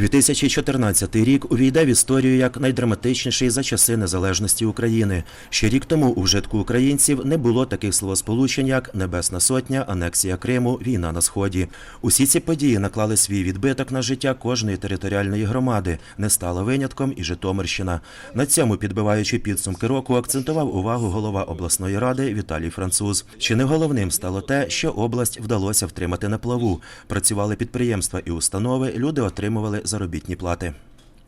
2014 рік увійде в історію як найдраматичніший за часи незалежності України. Ще рік тому у вжитку українців не було таких словосполучень, як Небесна Сотня, анексія Криму, війна на сході. Усі ці події наклали свій відбиток на життя кожної територіальної громади. Не стала винятком і Житомирщина. На цьому, підбиваючи підсумки року, акцентував увагу голова обласної ради Віталій Француз. Чи не головним стало те, що область вдалося втримати на плаву? Працювали підприємства і установи, люди отримували заробітні плати.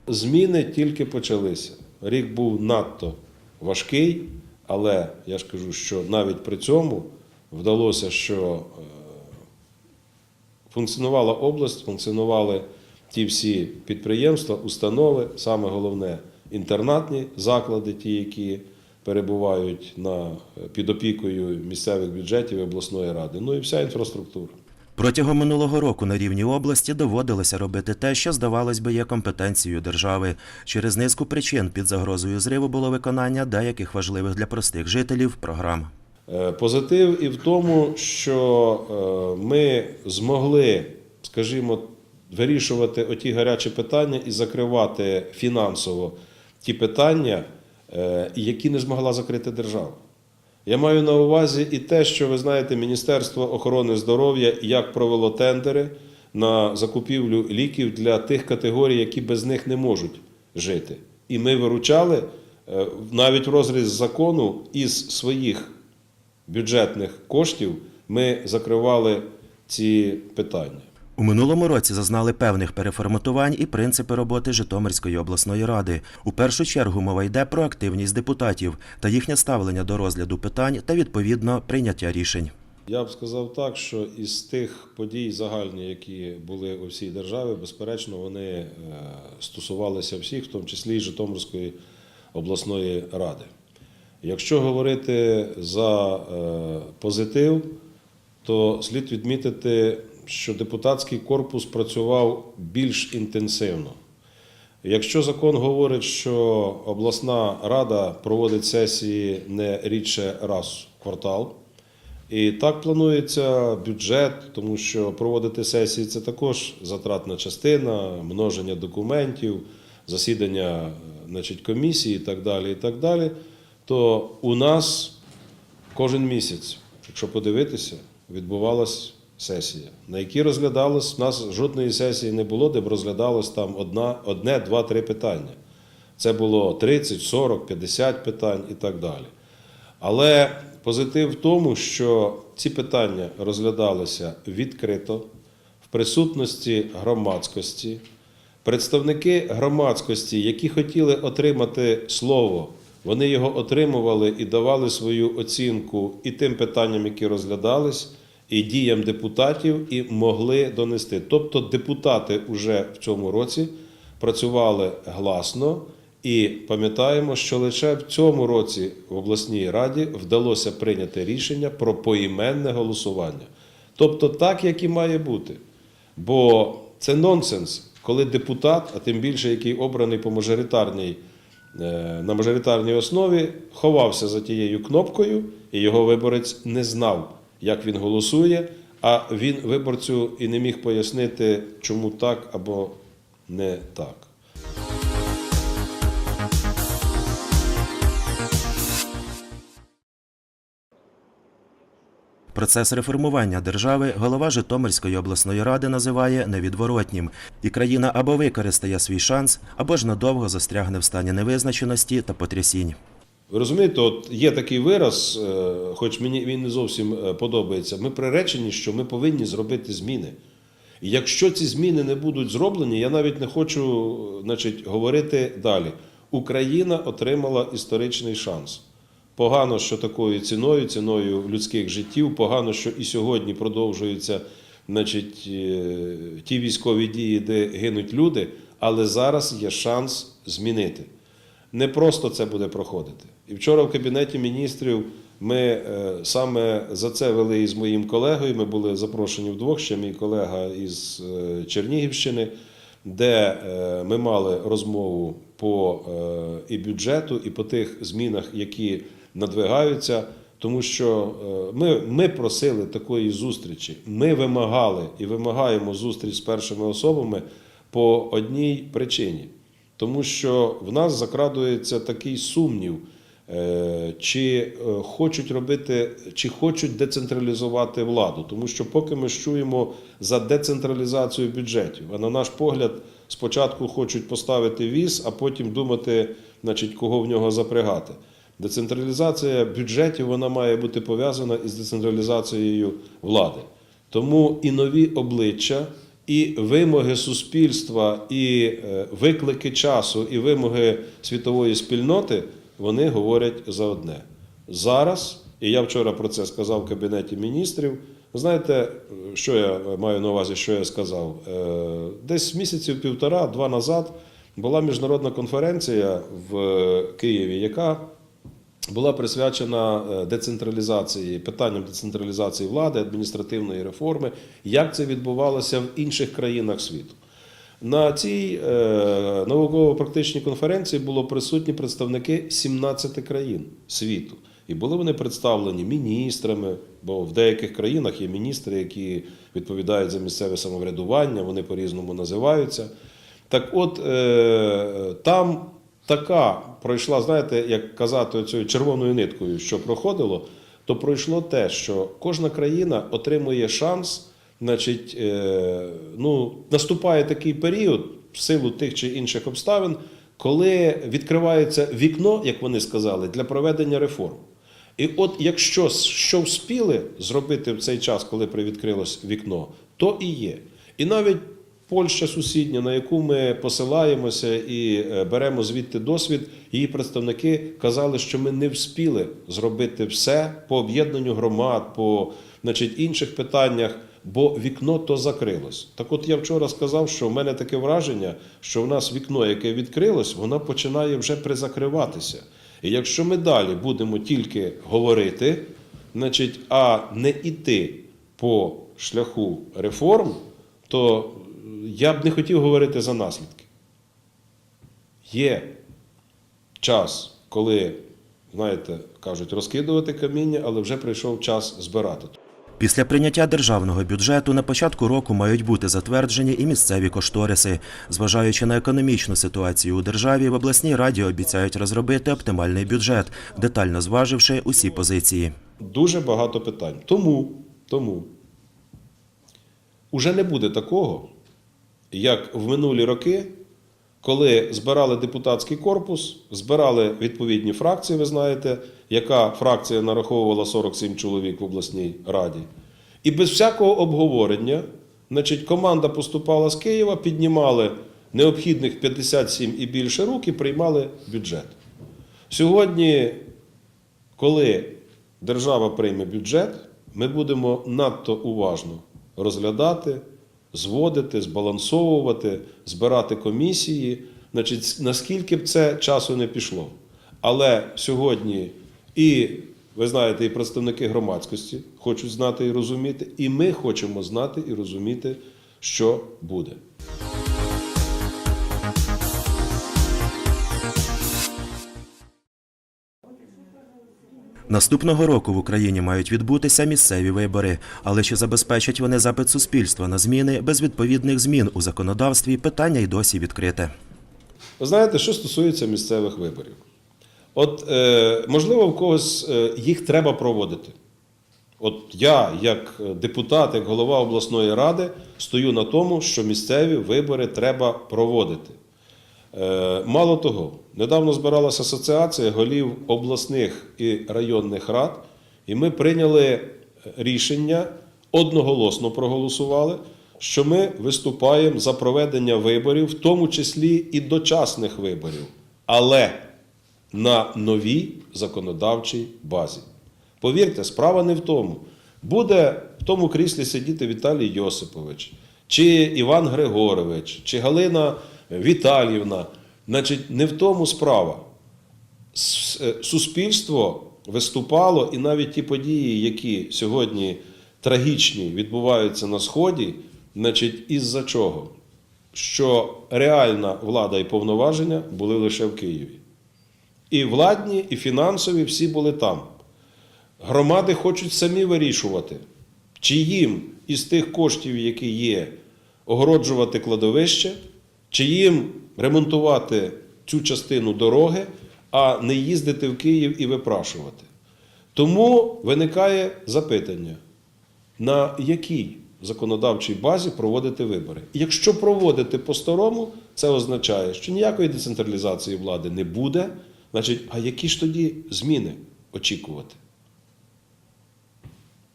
Зміни тільки почалися. Рік був надто важкий, але я ж кажу, що навіть при цьому вдалося, що е, функціонувала область, функціонували ті всі підприємства, установи, саме головне інтернатні заклади, ті, які перебувають на, під опікою місцевих бюджетів і обласної ради, ну і вся інфраструктура. Протягом минулого року на рівні області доводилося робити те, що здавалось би є компетенцією держави. Через низку причин під загрозою зриву було виконання деяких важливих для простих жителів програм. Е, Позитив і в тому, що е, ми змогли, скажімо, вирішувати оті гарячі питання і закривати фінансово ті питання, е, які не змогла закрити держава. Я маю на увазі і те, що ви знаєте, Міністерство охорони здоров'я як провело тендери на закупівлю ліків для тих категорій, які без них не можуть жити. І ми виручали е, навіть в розріз закону із своїх бюджетних коштів ми закривали ці питання. У минулому році зазнали певних переформатувань і принципи роботи Житомирської обласної ради. У першу чергу мова йде про активність депутатів та їхнє ставлення до розгляду питань та відповідно прийняття рішень. Я б сказав так, що із тих подій загальні, які були у всій державі, безперечно, вони е, стосувалися всіх, в тому числі і Житомирської обласної ради. Якщо говорити за е, позитив, то слід відмітити, що депутатський корпус працював більш інтенсивно. Якщо закон говорить, що обласна рада проводить сесії не рідше раз в квартал, і так планується бюджет, тому що проводити сесії це також затратна частина, множення документів, засідання значить, комісії і так далі. І так далі. То у нас кожен місяць, якщо подивитися, відбувалась сесія, на якій розглядалось, у нас жодної сесії не було, де б розглядалось там одна, одне, два, три питання. Це було 30, 40, 50 питань і так далі. Але позитив в тому, що ці питання розглядалися відкрито, в присутності громадськості. Представники громадськості, які хотіли отримати слово, вони його отримували і давали свою оцінку і тим питанням, які розглядались, і діям депутатів, і могли донести. Тобто депутати вже в цьому році працювали гласно. І пам'ятаємо, що лише в цьому році в обласній раді вдалося прийняти рішення про поіменне голосування. Тобто так, як і має бути. Бо це нонсенс, коли депутат, а тим більше який обраний по мажоритарній, е, на мажоритарній основі, ховався за тією кнопкою, і його виборець не знав, як він голосує, а він виборцю і не міг пояснити, чому так або не так. Процес реформування держави голова Житомирської обласної ради називає невідворотнім, і країна або використає свій шанс, або ж надовго застрягне в стані невизначеності та потрясінь. Ви розумієте, от є такий вираз, е, хоч мені він не зовсім е, подобається. Ми приречені, що ми повинні зробити зміни. І якщо ці зміни не будуть зроблені, я навіть не хочу значить, говорити далі. Україна отримала історичний шанс. Погано, що такою ціною, ціною людських життів, погано, що і сьогодні продовжуються значить, е, ті військові дії, де гинуть люди, але зараз є шанс змінити. Не просто це буде проходити. І вчора в Кабінеті міністрів ми е, саме за це вели із моїм колегою. Ми були запрошені вдвох, ще мій колега із е, Чернігівщини, де е, ми мали розмову по і бюджету, і по тих змінах, які надвигаються. Тому що ми, ми просили такої зустрічі. Ми вимагали і вимагаємо зустріч з першими особами по одній причині. Тому що в нас закрадується такий сумнів, е, чи е, хочуть робити, чи хочуть децентралізувати владу. Тому що поки ми чуємо за децентралізацію бюджетів, а на наш погляд, спочатку хочуть поставити віз, а потім думати, значить, кого в нього запрягати. Децентралізація бюджетів вона має бути пов'язана із децентралізацією влади. Тому і нові обличчя, і вимоги суспільства, і е, виклики часу, і вимоги світової спільноти вони говорять за одне. Зараз, і я вчора про це сказав в Кабінеті міністрів. Знаєте, що я маю на увазі, що я сказав? Е, Десь місяців півтора-два назад була міжнародна конференція в Києві, яка була присвячена е, децентралізації, питанням децентралізації влади, адміністративної реформи, як це відбувалося в інших країнах світу. На цій е, науково-практичній конференції було присутні представники 17 країн світу. І були вони представлені міністрами, бо в деяких країнах є міністри, які відповідають за місцеве самоврядування, вони по-різному називаються. Так от е, там така пройшла, знаєте, як казати, цією червоною ниткою, що проходило, то пройшло те, що кожна країна отримує шанс, значить, е, ну, наступає такий період в силу тих чи інших обставин, коли відкривається вікно, як вони сказали, для проведення реформ. І от якщо що вспіли зробити в цей час, коли привідкрилось вікно, то і є. І навіть Польща сусідня, на яку ми посилаємося і е, беремо звідти досвід, її представники казали, що ми не вспіли зробити все по об'єднанню громад, по значить, інших питаннях, бо вікно то закрилось. Так от я вчора сказав, що в мене таке враження, що в нас вікно, яке відкрилось, воно починає вже призакриватися. І якщо ми далі будемо тільки говорити, значить, а не йти по шляху реформ, то я б не хотів говорити за наслідки. Є час, коли, знаєте, кажуть, розкидувати каміння, але вже прийшов час збирати. Після прийняття державного бюджету на початку року мають бути затверджені і місцеві кошториси. Зважаючи на економічну ситуацію у державі, в обласній раді обіцяють розробити оптимальний бюджет, детально зваживши усі позиції. Дуже багато питань. Тому, тому уже не буде такого, як в минулі роки, коли збирали депутатський корпус, збирали відповідні фракції, ви знаєте, яка фракція нараховувала 47 чоловік в обласній раді. І без всякого обговорення, значить, команда поступала з Києва, піднімали необхідних 57 і більше рук і приймали бюджет. Сьогодні, коли держава прийме бюджет, ми будемо надто уважно розглядати, зводити, збалансовувати, збирати комісії. Значить, наскільки б це часу не пішло. Але сьогодні і, ви знаєте, і представники громадськості хочуть знати і розуміти, і ми хочемо знати і розуміти, що буде. Наступного року в Україні мають відбутися місцеві вибори, але чи забезпечать вони запит суспільства на зміни без відповідних змін у законодавстві? Питання й досі відкрите. Ви знаєте, що стосується місцевих виборів? От, е, можливо, в когось е, їх треба проводити. От я, як депутат, як голова обласної ради, стою на тому, що місцеві вибори треба проводити. Е, Мало того, недавно збиралася асоціація голів обласних і районних рад, і ми прийняли рішення, одноголосно проголосували, що ми виступаємо за проведення виборів, в тому числі і дочасних виборів, але на новій законодавчій базі. Повірте, справа не в тому. Буде в тому кріслі сидіти Віталій Йосипович, чи Іван Григорович, чи Галина Віталіївна. Значить, не в тому справа. Е, Суспільство виступало, і навіть ті події, які сьогодні трагічні відбуваються на Сході, значить, із-за чого? Що реальна влада і повноваження були лише в Києві. І владні, і фінансові всі були там. Громади хочуть самі вирішувати, чи їм із тих коштів, які є, огороджувати кладовище, Чи їм ремонтувати цю частину дороги, а не їздити в Київ і випрашувати? Тому виникає запитання, на якій законодавчій базі проводити вибори. Якщо проводити по-старому, це означає, що ніякої децентралізації влади не буде. Значить, а які ж тоді зміни очікувати?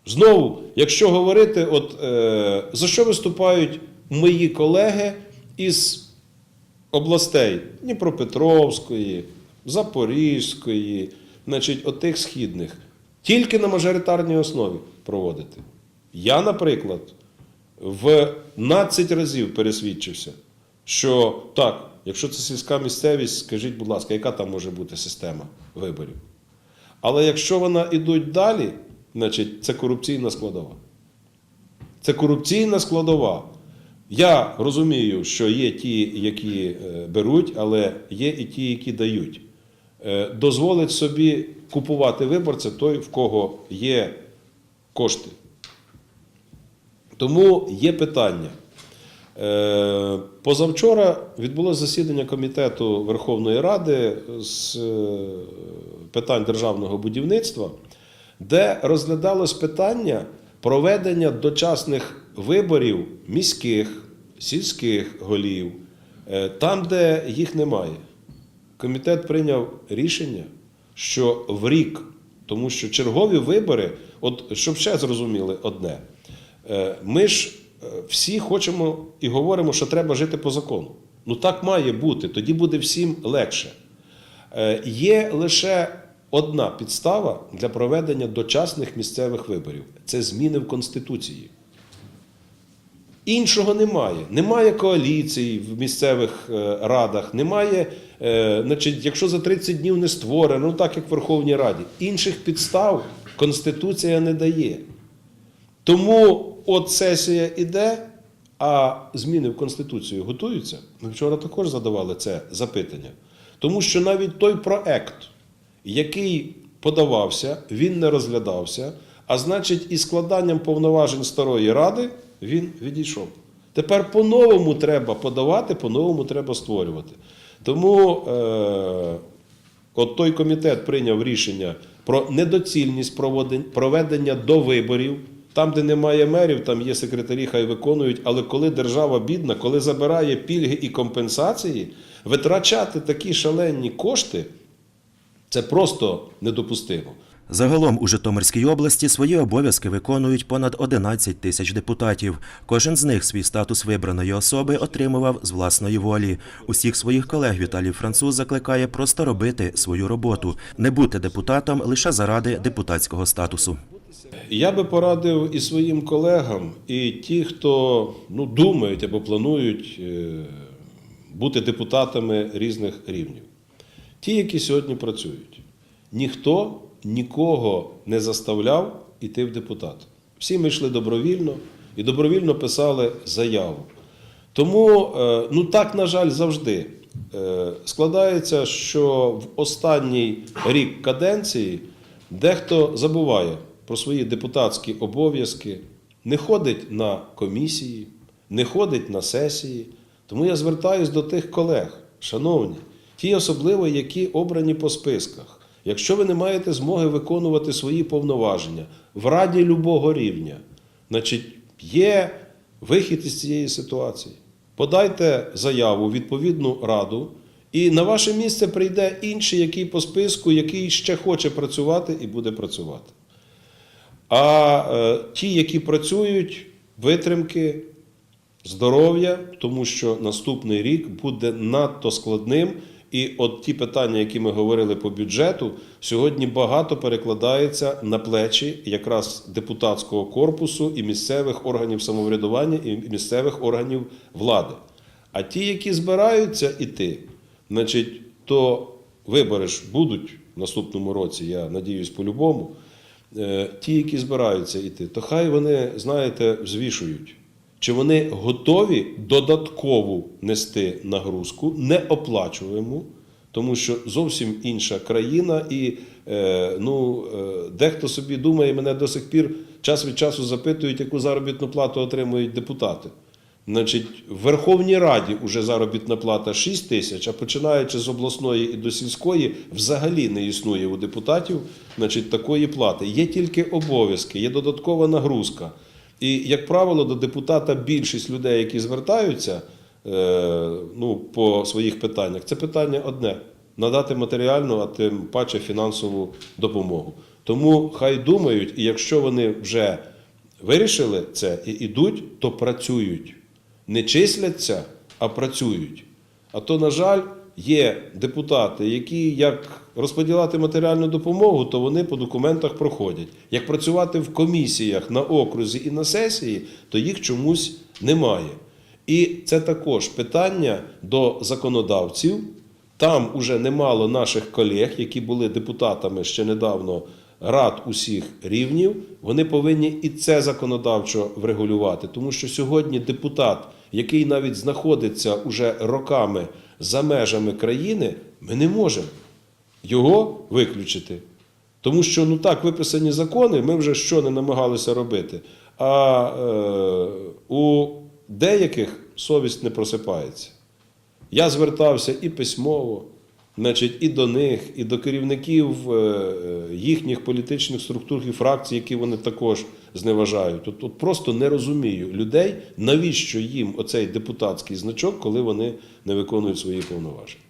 Знову, якщо говорити, от, е, за що виступають мої колеги із областей Дніпропетровської, Запорізької, значить, отих східних, тільки на мажоритарній основі проводити. Я, наприклад, в 12 разів пересвідчився, що так, якщо це сільська місцевість, скажіть, будь ласка, яка там може бути система виборів? Але якщо вона йдуть далі, значить це корупційна складова. Це корупційна складова. Я розумію, що є ті, які е, беруть, але є і ті, які дають. Е, Дозволить собі купувати виборця той, в кого є кошти. Тому є питання. Е, Позавчора відбулося засідання комітету Верховної Ради з питань державного будівництва, де розглядалось питання проведення дочасних виборів міських, сільських голів, е, там, де їх немає. Комітет прийняв рішення, що в рік, тому що чергові вибори, от щоб ще зрозуміли одне, е, ми ж е, всі хочемо і говоримо, що треба жити по закону. Ну так має бути, тоді буде всім легше. Є лише одна підстава для проведення дочасних місцевих виборів це зміни в Конституції. Іншого немає. Немає коаліцій в місцевих е, радах, немає, е, значить, якщо за 30 днів не створено, ну так як в Верховній Раді, інших підстав Конституція не дає. Тому от сесія іде, а зміни в Конституцію готуються. Ми вчора також задавали це запитання. Тому що навіть той проект, який подавався, він не розглядався, а значить, і складанням повноважень старої ради він відійшов. Тепер по-новому треба подавати, по-новому треба створювати. Тому е, от той комітет прийняв рішення про недоцільність проведення до виборів. Там, де немає мерів, там є секретарі, хай виконують. Але коли держава бідна, коли забирає пільги і компенсації, витрачати такі шалені кошти це просто недопустимо. Загалом у Житомирській області свої обов'язки виконують понад 11 тисяч депутатів. Кожен з них свій статус вибраної особи отримував з власної волі. Усіх своїх колег Віталій Француз закликає просто робити свою роботу, не бути депутатом лише заради депутатського статусу. Я би порадив і своїм колегам, і ті, хто ну, думають або планують е, бути депутатами різних рівнів. Ті, які сьогодні працюють. Ніхто нікого не заставляв іти в депутат. Всі ми йшли добровільно і добровільно писали заяву. Тому, е, ну так, на жаль, завжди Е, складається, що в останній рік каденції дехто забуває про свої депутатські обов'язки, не ходить на комісії, не ходить на сесії. Тому я звертаюся до тих колег, шановні, ті особливо, які обрані по списках. Якщо ви не маєте змоги виконувати свої повноваження в раді любого рівня, значить є вихід із цієї ситуації. Подайте заяву в відповідну раду, і на ваше місце прийде інший, який по списку, який ще хоче працювати і буде працювати. А е, ті, які працюють, витримки, здоров'я, тому що наступний рік буде надто складним. І от ті питання, які ми говорили по бюджету, сьогодні багато перекладається на плечі якраз депутатського корпусу і місцевих органів самоврядування і місцевих органів влади. А ті, які збираються іти, значить, то вибори ж будуть в наступному році, я надіюсь, по-любому. Е, Ті, які збираються йти, то хай вони, знаєте, взвішують. Чи вони готові додаткову нести нагрузку, неоплачуємо, тому що зовсім інша країна, і е, ну, е, дехто собі думає, мене до сих пір час від часу запитують, яку заробітну плату отримують депутати. Значить, в Верховній Раді вже заробітна плата 6 тисяч, а починаючи з обласної і до сільської, взагалі не існує у депутатів значить, такої плати. Є тільки обов'язки, є додаткова нагрузка. І, як правило, до депутата більшість людей, які звертаються е, ну, по своїх питаннях, це питання одне: надати матеріальну, а тим паче фінансову допомогу. Тому хай думають, і якщо вони вже вирішили це і йдуть, то працюють. Не числяться, а працюють. А то, на жаль, є депутати, які як розподіляти матеріальну допомогу, то вони по документах проходять. Як працювати в комісіях на окрузі і на сесії, то їх чомусь немає. І це також питання до законодавців. Там уже немало наших колег, які були депутатами ще недавно рад усіх рівнів. Вони повинні і це законодавчо врегулювати, тому що сьогодні депутат, який навіть знаходиться уже роками за межами країни, ми не можемо його виключити. Тому що ну так виписані закони, ми вже що не намагалися робити. А е, у деяких совість не просипається. Я звертався і письмово, значить, і до них, і до керівників е, е, їхніх політичних структур і фракцій, які вони також зневажають. От, от просто не розумію людей, навіщо їм оцей депутатський значок, коли вони не виконують свої повноваження.